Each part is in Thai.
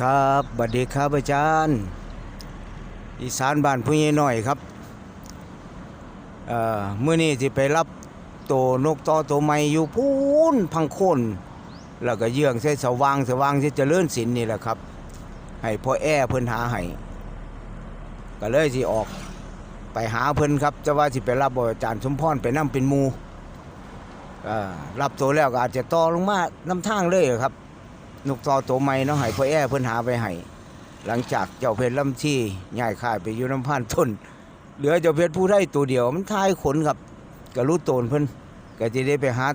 ครับบัดดีครับอาจารย์ อีสานบ้านผู้ใหญ่หน่อยครับเอ่อมื้อนี้สิไปรับโตนกต่อตัวใหม่อยู่พูนพังโคนแล้วก็เยื่องใส่สว่างสว่างสิเจริญศิลป์นี่แหละครับ ให้พ่อแอ้เพิ่นหาให้ก็เลยสิออกไปหาเพิ่นครับจะว่าสิไปรับบอาจารย์สมพรไปนํเป็นมูรับตัวแล้วก็อาจจะต่อลงมานํทางเลยครับ นกต่อตัวใหม่เนาะให้พ่อแอ้เพิ่นหาไปให้หลังจากเจ้าเพชรลำที่ย้ายค่ายไปอยู่น้ำพันต้น เหลือเจ้าเพชรผู้ได้ตัวเดียว มันทายขนครับก็รู้โตนเพิ่นก็จะได้ไปหา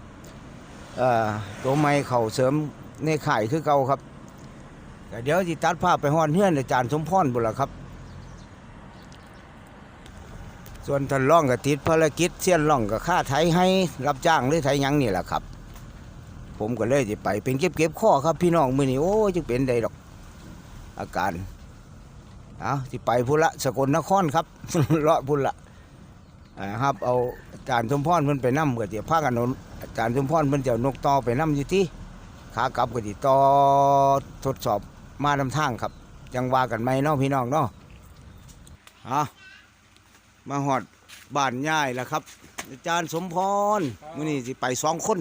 ตัวใหม่เข้าเสริมในข่ายคือเก่าครับก็เดี๋ยวสิตัดภาพไปฮอดเฮือนอาจารย์สมพรบุล่ะครับ ส่วนท่านร่องก็ติดภารกิจเสี้ยนร่องก็ค่าไถให้รับจ้างหรือไถหยังนี่แหละครับ ผมก็เลยจะไปเป็นเก็บเก็บข้อครับพี่น้องมือนี้โอ้จึงเป็นใดดอก อาการเอาที่ไปพุละสกลนครครับเลาะพุละอ่าครับเอาอาจารย์สมพรเพิ่นไปนั่เกิดเดี๋ยวพากันเอาอาจารย์สมพรเพิ่นจะเอานกต่อไปนั่อยู่ที่ขากลับก็ติต่อทดสอบมานำทางครับยังว่ากันไหมเนาะพี่น้องเนาะเอมาหอดบ้านย่ายแล้วครับ อาจารย์สมพรมื้อนี้สิไปสองคน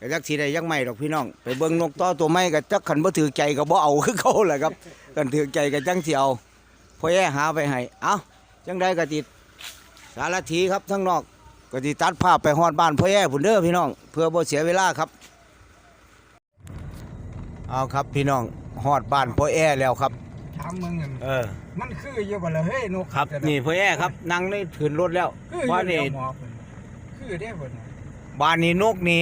ก็จักสิได้ยังไม่ดอกพี่น้อง ไปเบิ่งนกต่อตัวไม่ก็จักขันบ่ถือใจก็บ่เอาคือเขาแหละครับกันถือใจก็จังสิเอาพ่อแย่หาไปให้เอ้าจังได้ก็ติดสารถีครับทั้งนอกก็สิตัดภาพไปฮอดบ้านพ่อแย่พุ่นเด้อพี่น้อง เพื่อบ่เสียเวลาครับ เอาครับพี่น้องฮอดบ้านพ่อแย่แล้วครับ ถามมึงอะเออมันคืออยู่บ่ล่ะเฮ้ยนกครับแต่ละนี่พ่อแย่ครับนั่งในถืนรถแล้วคืออยู่ว่าเดีนี่ยวหมอเพิ่นคือได้เพิ่นน่ะบ้านนี้นกนี่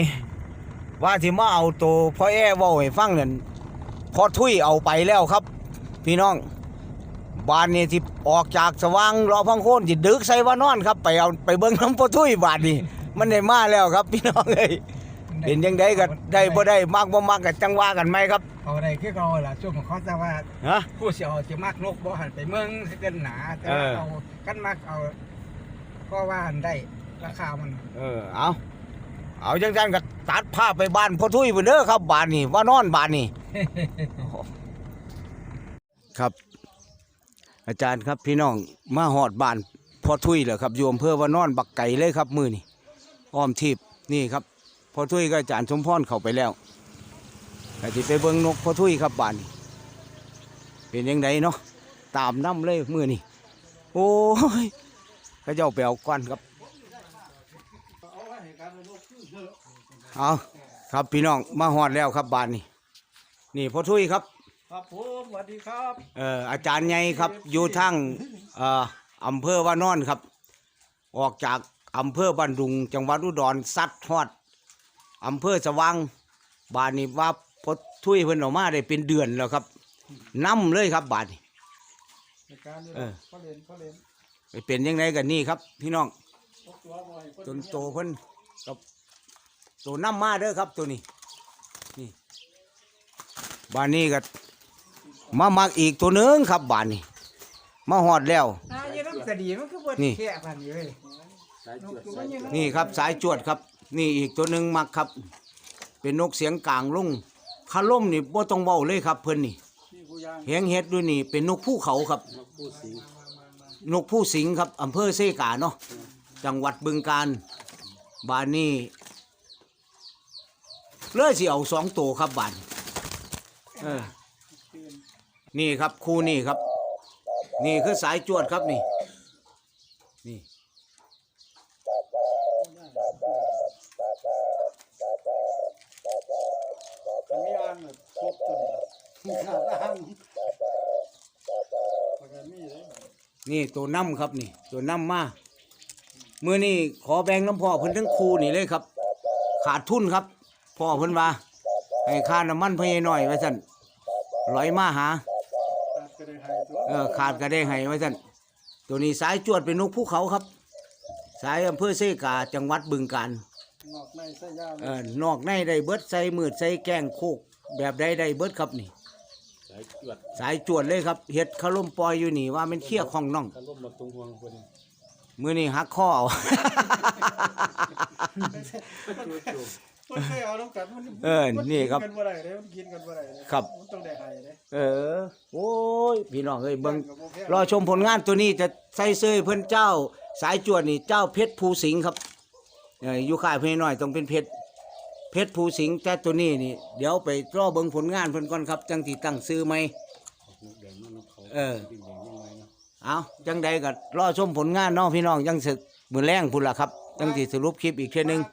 ว่าที่มาเอาตัวพ่อแอ้เว่าให้ฟังนั่นพอทุยเอาไปแล้วครับ พี่น้องบ้านนี้ที่ออกจากสว่างรอพังโคนจิดึกใส่ว่านอนครับ ไปเอาไปเบิ้งน้ำพ่อทุยบ้านนี้มันได้มาแล้วครับ พี่น้องเอ้ยเป็นยังไงก็ได้บ่ได้มากบ่มากก็จังว่ากันไหมครับเอาได้คือเขาล่ะช่วงของเขาแต่ว่าฮะผู้สิเอาสิมักนกบ่หันไปเมืองเกินหนาแต่ว่าเออเอากันมักเอาก็ว่าหันได้ราคามัน เออเอา เอาจังจันก็ตัดภาพไปบ้านพ่อทุยไปเด้อครับบ้านนี้ว่านอนบ้านนี้ครับ อาจารย์ครับพี่น้องมาหอดบ้านพ่อทุยเหรอครับโยมเพื่อว่านอนบักไก่เลยครับมือนี่อ้อมทิพนี่ครับพ่อทุยก็อาจารย์สมพรเข้าไปแล้วแต่ที่ไปเบิ่งนกพ่อทุยครับบ้านนี้เป็นยังไงเนาะตามน้ำเลยมือนี่โอ้ยเขาเจ้าไปเอาก้อนครับ เอาครับพี่น้องมาหอดแล้วครับบ้านนี้นี่พ่อทุยครับ ครับผมสวัสดีครับเอ่ออาจารย์ใหญ่ครับอยู่ทั้งเอ่ออำเภอวานอนครับ ออกจากอำเภอบันดุง จังหวัดอุดรซัดฮอดอำเภอสว่างบานนี้ว่าพอทุยเพิ่นออกมาได้เป็นเดือนแล้วครับนํเลยครับบาดนี้การนี้เออเขาเล่นเขาเล่นไปเป็นยังไงกันนี่ครับ พี่น้องนกตัวบ่อยจนโตเพิ่นกับ โตน้ำมาเด้อครับตัวนี้นี่บานนี้ก็มามักอีกตัวหนึงครับบานนี้ มาหอดแล้วอ่าอยู่น้ำกระดีมันคือบ่นี่แค่พันอยู่เว้ยนกตัวมันอยู่ำนี่ครับสายจวดครับ นี่อีกตัวหนึ่งมักครับ เป็นนกเสียงกลางลุงคาล่มนี่บ่ต้องเบาเลยครับ เพิ่นนี่เฮียงเฮ็ดด้วยนี่ เป็นนกภูเขาครับ นกผู้สิงครับอำเภอเซกาเนาะจังหวัดบึงกาฬบานนี้ เลยสิเอาสองตัวครับบานเออ นี่ครับคู่นี่ครับ นี่คือสายจวดครับนี่ นี่มีอ่างแบบครบตัวมีขาดอ่างปกติมีเลยนี่ตัวน้ำครับนี่ ตัวน้ำมาเมื่อนี่ขอแบ่งน้ำพ่อเพิ่นทั้งครูนี่เลยครับ ขาดทุนครับ พ่อเพิ่นว่าให้ค่าน้ำมันเพิ่นหน่อยไว้สั่นร้อยมาหา ก็ได้ให้ตัวเออขาดก็ได้ให้ไว้สั่นตัวนี้สายจวดเป็นนกภูเขาครับ สายอำเภอเซกาจังหวัดบึงกาฬนอกในใส่ยาเออนอกในได้เบิดใส่มืดใส่แกงโคก แบบใดได้เบิดครับนี่ สายจวดสายจวดเลยครับเห็ดขลุ่มปล่อยอยู่นี่ว่ามันเคี้ยของน้อง กระล่มมาตรงห่วงคนมือนี่หักข้อเอา มันเคยเอาน้ำกัดมันเออนี่ครับมักินกันบ่ได้เด้มันกินกันบ่ได้เด้ครับ มันต้องได้ให้เด้เออ โอ้ย พี่น้องเอ้ยเบิ่งกับบ่แพงรอชมผลงานตัวนี้จะใส่เสื้อเพิ่นเจ้า สายจวดนี่เจ้าเพชรภูสิงห์ครับเอออยู่ค่ายเพิ่นน้อยต้องเป็นเพชรเพชรภูสิงห์แต่ตัวนี้นี่ เดี๋ยวไปรอเบิ่งผลงานเพิ่นก่อนครับ จังสิตั้งซื้อไหมนกแดงมันนกเขาเออ เป็นแดงยังไงเนาะเอาจังใดก็รอชมผลงานเน้องพี่น้องจังสึกมือแรงพุ่นล่ะครับ จังสิสรุปคลิปอีกเทื่อนึงมา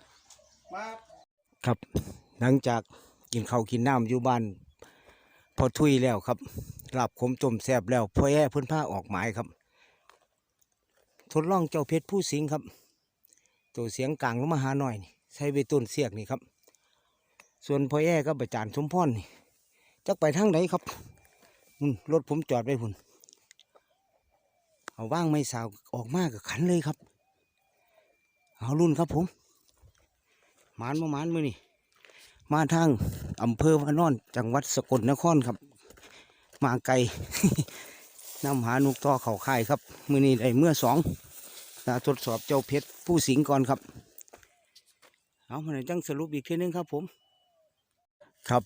ครับ หลังจากกินข้าวกินน้ำอยู่บ้าน พอทุยแล้วครับหลาบขมจมแซบแล้วพ่อแย่พิ่นพาออกหมายครับ ทดลองเจ้าเพชรผู้สิงครับ ตัวเสียงกลางลงมาหาหน่อยนี่ใช้ไปต้นเสียกนี่ครับ ส่วนพ่อแย่ก็ประจานสมพรนี่จักไปทางไหนครับรถผมจอดไว้พุ่นเอาว่างไม่สาวออกมากับขันเลยครับ เอารุ่นครับผม มานมาหมานมือนี่มาทางอำเภอพะนอนจังหวัดสกลนครครับ มาไกลนำหานุกต่อเขาค่ายครับ มือนี้ได้เมื่อสองนะทดสอบเจ้าเพชรผู้สิงก่อนครับ เอามาในจังสรุปอีกทีนึงครับผม ครับ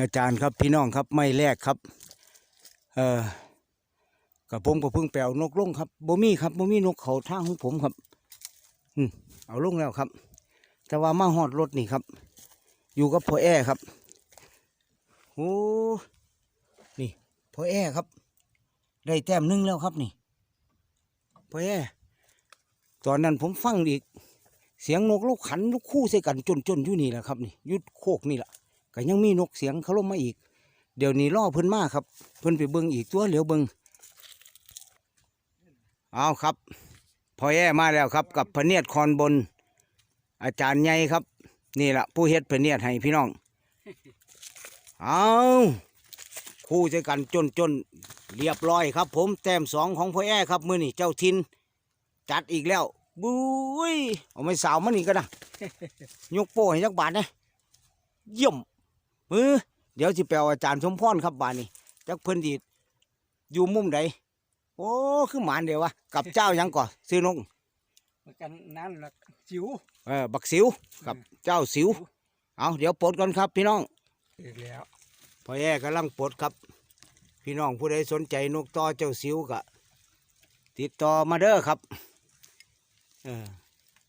อาจารย์ครับพี่น้องครับไม่แรกครับ เออกับผมก็เพิ่งแปลวนกลงครับบ่มีครับบ่มีนกเขาท่าของผมครับ อืมเอาลงแล้วครับ แต่ว่ามาหอดรถนี่ครับ อยู่กับพ่อแอครับโอ้นี่พ่อแอครับ ได้แต้มหนึงแล้วครับนี่พ่อแอตอนนั้นผมฟังอีก เสียงนกลูกขันลูกคู่ใส่กันจนจนๆอยู่นี่แหละครับนี่ยุดโคกนี่แหละก็ยังมีนกเสียงเขาลงมาอีก เดี๋ยวนี้ล่อเพิ่นมาครับ เพิ่นไปเบิ่งอีกตัวเหลียวเบิ่งเอาครับพอแย่มาแล้วครับ กับพเนียดคอนบน อาจารย์ใหญ่ครับ นี่แหละผู้เฮ็ดพระเนียดให้พี่น้อง เอาคู่ใจกันจนจนๆเรียบร้อยครับ ผมแต้มสองของพ่อแย่ครับ มือนี่เจ้าทิน จัดอีกแล้วบุ้ยเอาไม่สาวมันนี่ก็นะยกโป้ให้จักบาทนะเยี่ยมมือเดี๋ยวสิแปลอาจารย์สมพรครับบาทนี่จักเพิ่นดีอยู่มุมใดโอ้คือหมานเดียววะกับเจ้าหยังก่อซื้อนงกันนั่นละจิ๋ว เออบักสิวกับเจ้าสิว เอาเดี๋ยวปลดก่อนครับ พี่น้องอีกแล้วพอแย่กำลังปลดครับ พี่น้องผู้ใดสนใจนกต่อเจ้าสิวก็ติดต่อมาเด้อครับ เออ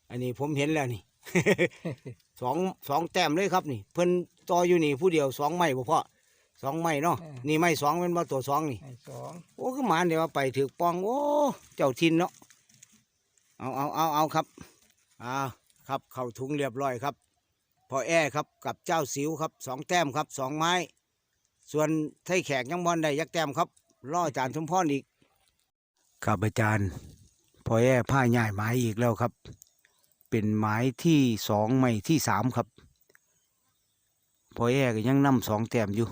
อันนี้ผมเห็นแล้วนี่ สองสองแต้มเลยครับนี่ เพิ่นต่ออยู่นี่ผู้เดียวสองไม้บ่พอสองไม้เนาะนี่ไม้สองเป็นมาตัวสองนี่ไอ้สองโอ้คือหมานเดี๋ยวว่าไปถือปองโอ้เจ้าทินเนาะเอาเอาเอาเอาครับอ่า ครับเข้าถุงเรียบร้อยครับ พอแอครับกับเจ้าสิวครับสองแต้มครับสองไม้ ส่วนไทยแขกยังบอลได้ยักแต้มครับล่ออาจารย์สมพรอีกครับอาจารย์พอแอผ้าใหญ่ไม้อีกแล้วครับ เป็นไม้ที่สองไม้ที่สามครับพอแอก็ยังนำสองแต้มอยู่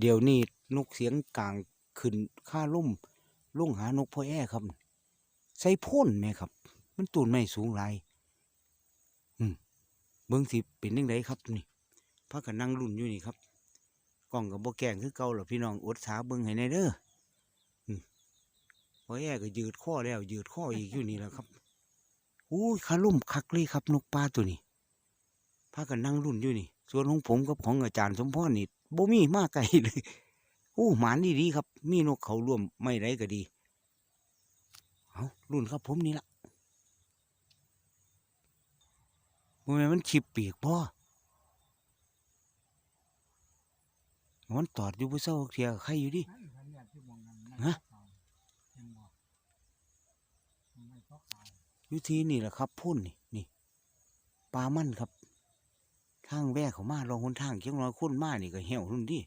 เดี๋ยวนี้นกเสียงกลางขึ้นค่าลุ่มลุ่งหานกพอแอ้ครับ ใส่พ่นไหมครับ มันตูนไม่สูงไร เบิ้งสิเป็นยังไงครับนี่พากันนั่งรุ่นอยู่นี่ครับกล้องกับโบแกงคือเก่าหรอพี่น้องอดสาเบิ้งให้ในเด้อพอแอ้ก็ยืดข้อแล้วยืดข้ออีกอยู่นี่แหละครับอู้ยขาลุ่มคักเลยครับ นกปลาตัวนี้พากันนั่งรุ่นอยู่นี่ ส่วนของผมกับของอาจารย์สมพรนี่บ่มีมากไกลเลยโอ้หมานดีดีครับ มีนกเขาร่วมไม่ไรก็ดี เอารุ่นครับผมนี่ละ โอ้ยมันขีบปีกพ่อมันตอดอยู่ผู้เสาเทียใครอยู่ดิฮะยุที่นี่แหละครับพุ่นนี่นี่ปลามันครับทางแวกเขามาลองหนทางเคียงรอยค้นมานี่ก็เหี่ยวรุ่นดิ